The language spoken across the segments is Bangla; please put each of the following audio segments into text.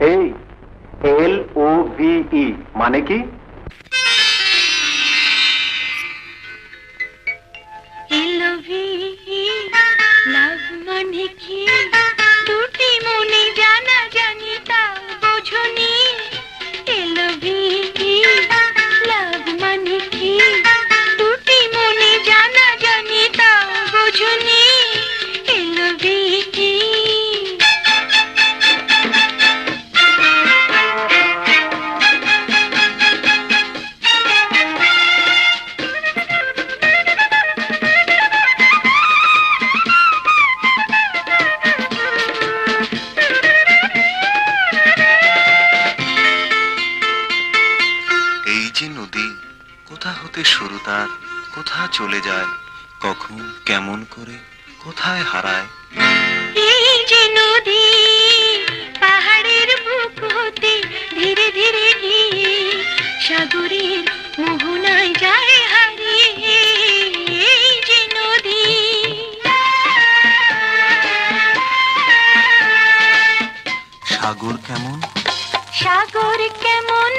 এই এল ও ভি ই মানে কি কোথা শুরু তার কোথা চলে যায়? কখন কেমন করে কোথায় হারায়? এই যে নদী পাহাড়ের বুক হতে ধীরে ধীরে গিয়ে সাগরের মোহনায় যায় হারিয়ে। এই যে নদী। সাগর কেমন? সাগর কেমন?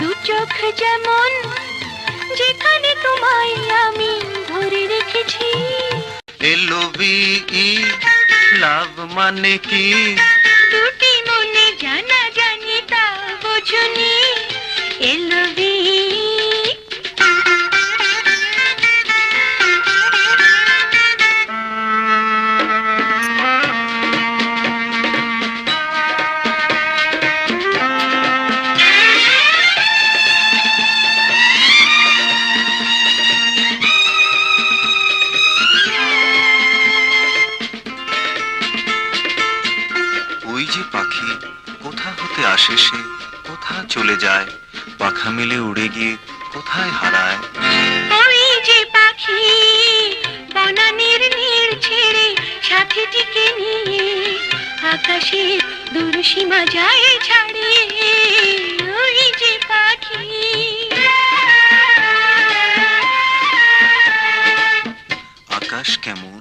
দু চোখ যেমন যেখানে তোমায় আমি ধরে রেখেছি। এলবি লাভ মানে কি? আসে সে কোথা চলে যায়? পাখা মেলে উড়ে গিয়ে কোথায় হারায়? ওই যে পাখি বনানের নীড় ছেড়ে সাথীটিকে নিয়ে আকাশের দূর সীমা যায় ছাড়িয়ে। ওই যে পাখি আকাশ কেমন?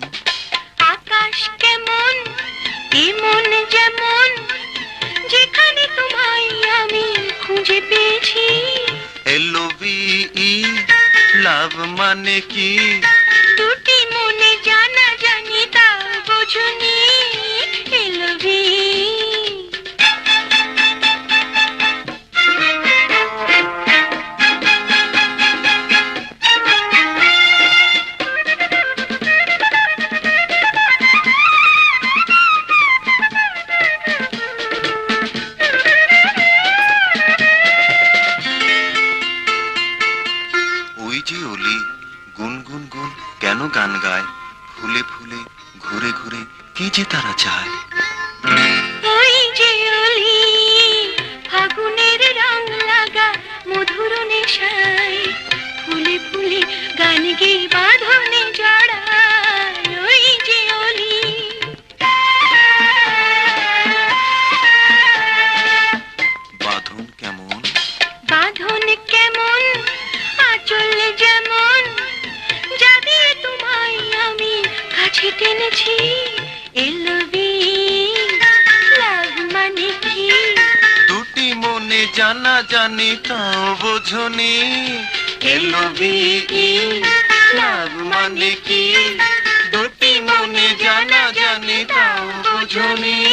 আকাশ কেমন এমন যেমন লাভ মানে ফুলে ফুলে ঘুরে ঘুরে কি যে তারা চায়। ওই যে অলি ফাগুনের রং লাগা মধুর নেশায় ফুলে ফুলে গান গে বাঁধনে জড়ায়। ওই যে অলি বাঁধন কেমন? কাছে এলবি লাভ মানে কি? দুটি মনে জানা জানি, তাও বোঝনি। এলবি লাভ মানে কি? দুটি মনে জানা জানি, তাও বোঝনি।